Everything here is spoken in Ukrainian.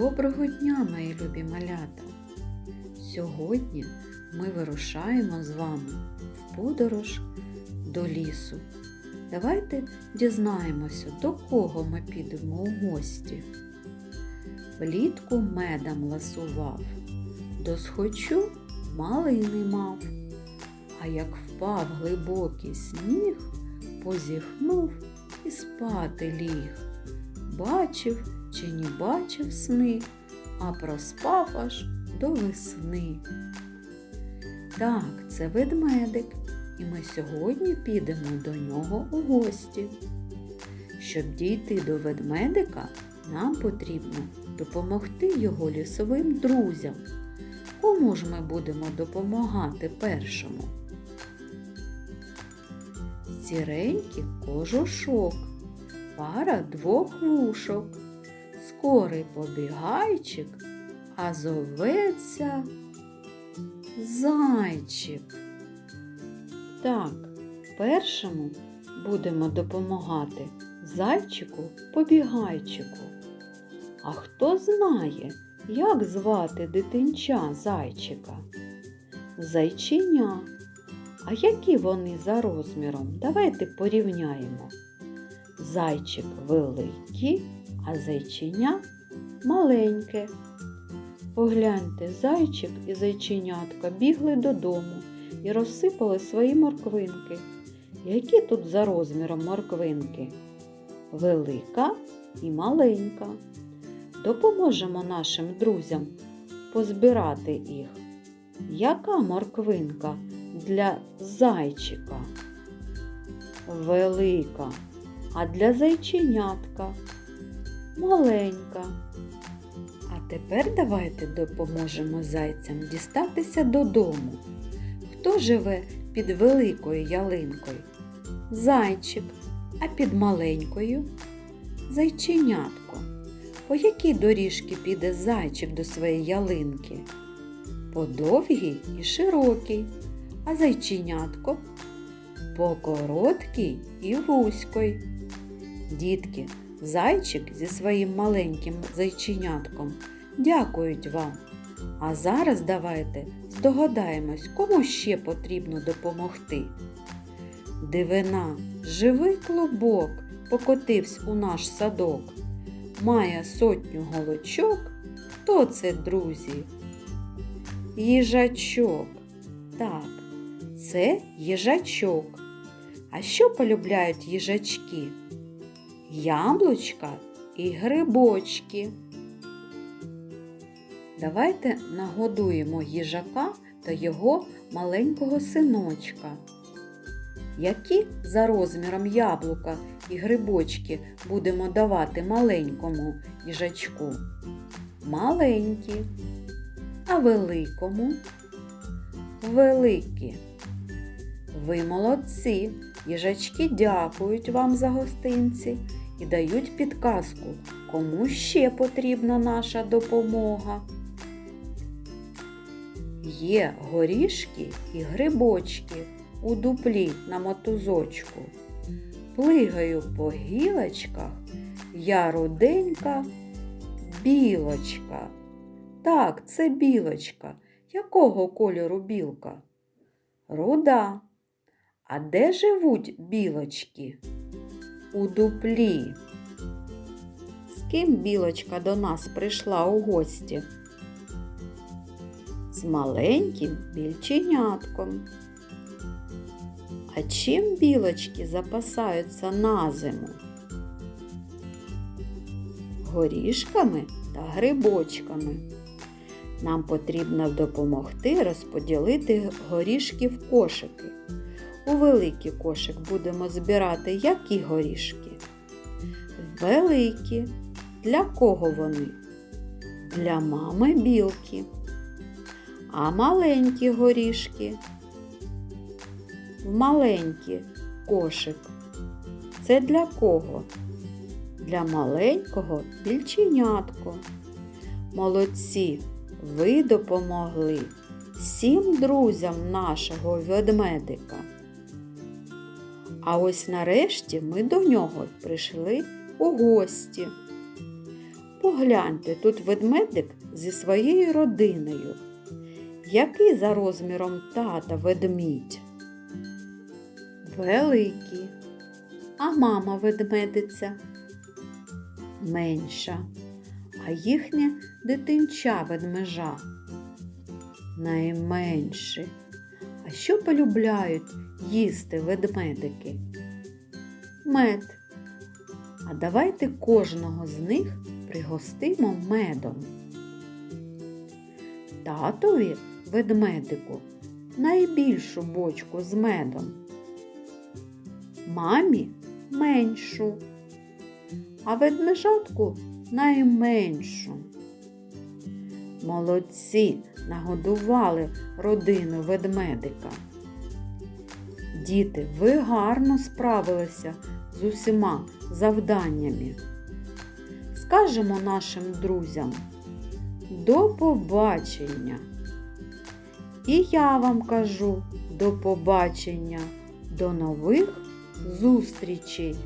Доброго дня, мої любі малята! Сьогодні ми вирушаємо з вами в подорож до лісу. Давайте дізнаємося, до кого ми підемо у гості. Влітку медом ласував, до схочу малини мав, а як впав глибокий сніг, позіхнув і спати ліг. Бачив чи не бачив сни, а проспав аж до весни. Так, це ведмедик, і ми сьогодні підемо до нього у гості. Щоб дійти до ведмедика, нам потрібно допомогти його лісовим друзям. Кому ж ми будемо допомагати першому? Сіренький кожушок, пара двох вушок, скорий побігайчик, а зоветься зайчик. Так, першому будемо допомагати зайчику побігайчику. А хто знає, як звати дитинча зайчика? Зайчиня. А які вони за розміром? Давайте порівняємо. Зайчик великий, а зайчиня маленьке. Погляньте, зайчик і зайченятка бігли додому і розсипали свої морквинки. Які тут за розміром морквинки? Велика і маленька. Допоможемо нашим друзям позбирати їх. Яка морквинка для зайчика? Велика, а для зайченятка маленька. А тепер давайте допоможемо зайцям дістатися додому. Хто живе під великою ялинкою? Зайчик, а під маленькою зайченятко. По якій доріжці піде зайчик до своєї ялинки? По довгій і широкій, а зайченятко по короткій і вузькій. Дітки, зайчик зі своїм маленьким зайченятком дякують вам. А зараз давайте здогадаємось, кому ще потрібно допомогти. Дивина, живий клубок покотився у наш садок. Має сотню голочок. Хто це, друзі? Їжачок. Так, це їжачок. А що полюбляють їжачки? Яблучка і грибочки. Давайте нагодуємо їжака та його маленького синочка. Які за розміром яблука і грибочки будемо давати маленькому їжачку? Маленькі, а великому великі. Ви молодці, їжачки дякують вам за гостинці і дають підказку, кому ще потрібна наша допомога. Є горішки і грибочки у дуплі на мотузочку. Плигаю по гілочках, я руденька білочка. Так, це білочка. Якого кольору білка? Руда. А де живуть білочки? У дуплі. З ким білочка до нас прийшла у гості? З маленьким більченятком. А чим білочки запасаються на зиму? Горішками та грибочками. Нам потрібно допомогти розподілити горішки в кошики. У великий кошик будемо збирати які горішки? Великі. Для кого вони? Для мами білки. А маленькі горішки. В маленький кошик. Це для кого? Для маленького більченятко. Молодці, ви допомогли всім друзям нашого ведмедика. А ось нарешті ми до нього прийшли у гості. погляньте, тут ведмедик зі своєю родиною. Який за розміром тата ведмідь? Великий. А мама ведмедиця? Менша. А їхнє дитинча ведмежа? Найменше. А що полюбляють їсти ведмедики? Мед. А давайте кожного з них пригостимо медом. Татові ведмедику найбільшу бочку з медом. Мамі меншу, а ведмежатку найменшу. Молодці нагодували родину ведмедика. Діти, ви гарно справилися з усіма завданнями. Скажемо нашим друзям до побачення. І я вам кажу до побачення, до нових зустрічей!